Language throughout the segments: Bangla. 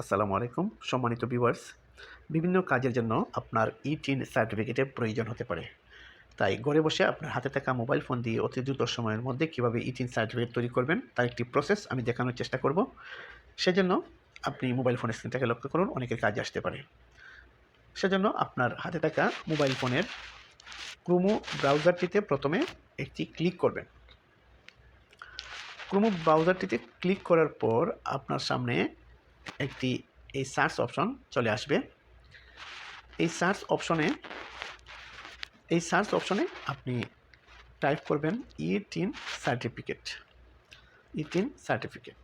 আসসালামু আলাইকুম। সম্মানিত ভিউয়ার্স বিভিন্ন কাজের জন্য আপনার ই টিন সার্টিফিকেটের প্রয়োজন হতে পারে। তাই ঘরে বসে আপনার হাতে থাকা মোবাইল ফোন দিয়ে অতি দ্রুত সময়ের মধ্যে কীভাবে ই টিন সার্টিফিকেট তৈরি করবেন, তার একটি প্রসেস আমি দেখানোর চেষ্টা করব। সেজন্য আপনি মোবাইল ফোনের স্ক্রিনটাকে লক্ষ্য করুন, অনেকের কাজে আসতে পারে। সেজন্য আপনার হাতে থাকা মোবাইল ফোনের ক্রোমো ব্রাউজারটিতে প্রথমে একটি ক্লিক করবেন। ক্রোমো ব্রাউজারটিতে ক্লিক করার পর আপনার সামনে একটি এই সার্চ অপশন চলে আসবে। এই সার্চ অপশনে এই সার্চ অপশনে আপনি টাইপ করবেন E TIN certificate E TIN certificate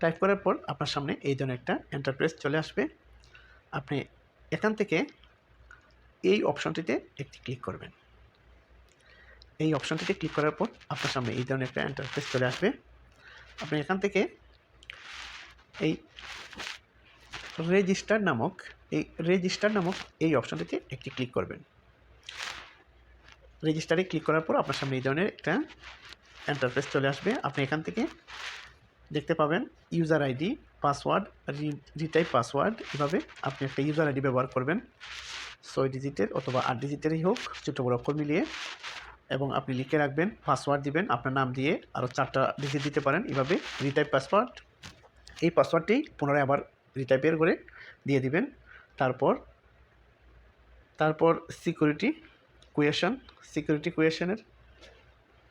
type করার পর আপনার সামনে এই ধরনের একটা এন্টারপ্রেস চলে আসবে। আপনি এখান থেকে এই অপশনটিতে একটি ক্লিক করবেন। এই অপশনটিতে ক্লিক করার পর আপনার সামনে এই ধরনের একটা এন্টারপ্রেস চলে আসবে। আপনি এখান থেকে এই রেজিস্টার নামক, এই রেজিস্টার নামক এই অপশানটিতে একটি ক্লিক করবেন। রেজিস্টারে ক্লিক করার পর আপনার সামনে এই ধরনের একটা এন্টারফেস চলে আসবে। আপনি এখান থেকে দেখতে পাবেন user ID password retype password এভাবে আপনি একটা ইউজার আইডি ব্যবহার করবেন। ছয় ডিজিটের অথবা আট ডিজিটেরই হোক ছোটো বড় অক্ষর মিলিয়ে। এবং আপনি লিখে রাখবেন পাসওয়ার্ড দিবেন, আপনার নাম দিয়ে আরও চারটা ডিজিট দিতে পারেন। এভাবে রিটাইপ পাসওয়ার্ড এই পাসওয়ার্ডটি পুনরায় আবার রিটাইপের করে দিয়ে দিবেন। তারপর তারপর সিকিউরিটি কুয়েশন সিকিউরিটি কুয়েশনের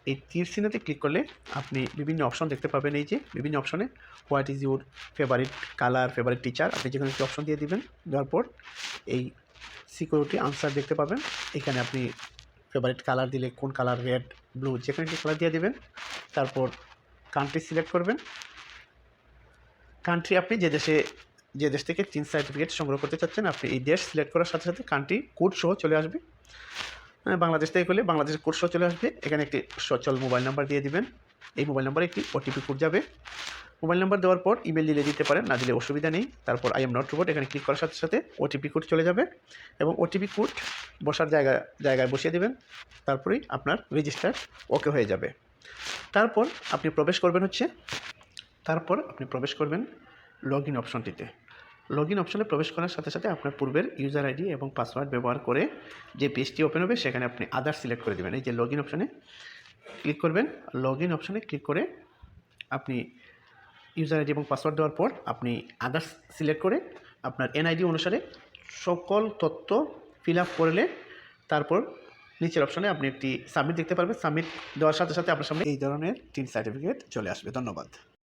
এই তীর চিহ্নতে ক্লিক করলে আপনি বিভিন্ন অপশন দেখতে পাবেন। এই যে বিভিন্ন অপশনে what is your favourite colour favourite teacher আপনি যেখানে একটি অপশন দিয়ে দিবেন। দেওয়ার পর এই সিকিউরিটি আনসার দেখতে পাবেন। এখানে আপনি ফেভারিট কালার দিলে কোন কালার রেড ব্লু যেখানে একটি কালার দিয়ে দেবেন। তারপর কান্ট্রি সিলেক্ট করবেন। কান্ট্রি আপনি যে দেশে যে দেশ থেকে তিন সার্টিফিকেট সংগ্রহ করতে চাচ্ছেন আপনি এই দেশ সিলেক্ট করার সাথে সাথে কান্ট্রি কোড সহ চলে আসবে। হ্যাঁ, বাংলাদেশ থেকে করলে বাংলাদেশের কোড সহ চলে আসবে। এখানে একটি সচল মোবাইল নাম্বার দিয়ে দিবেন। এই মোবাইল নাম্বারে একটি ওটিপি কোড যাবে। মোবাইল নাম্বার দেওয়ার পর ইমেল দিলে দিতে পারেন না দিলে অসুবিধা নেই। তারপর আই এম নট রোবট এখানে ক্লিক করার সাথে সাথে ওটিপি কোড চলে যাবে এবং ওটিপি কোড বসার জায়গা জায়গায় বসিয়ে দেবেন। তারপরেই আপনার রেজিস্টার ওকে হয়ে যাবে। তারপর আপনি প্রবেশ করবেন হচ্ছে তারপর আপনি প্রবেশ করবেন লগ ইন অপশনটিতে লগ ইন অপশনে প্রবেশ করার সাথে সাথে আপনার পূর্বের ইউজার আইডি এবং পাসওয়ার্ড ব্যবহার করে যে পেজটি ওপেন হবে, সেখানে আপনি আদার সিলেক্ট করে দেবেন। এই যে লগ ইন অপশনে ক্লিক করবেন। লগ ইন অপশনে ক্লিক করে আপনি ইউজার আইডি এবং পাসওয়ার্ড দেওয়ার পর আপনি আদার্স সিলেক্ট করে আপনার এনআইডি অনুসারে সকল তথ্য ফিল আপ করলে তারপর নিচের অপশনে আপনি একটি সাবমিট দেখতে পারবেন। সাবমিট দেওয়ার সাথে সাথে আপনার সামনে এই ধরনের তিন সার্টিফিকেট চলে আসবে। ধন্যবাদ।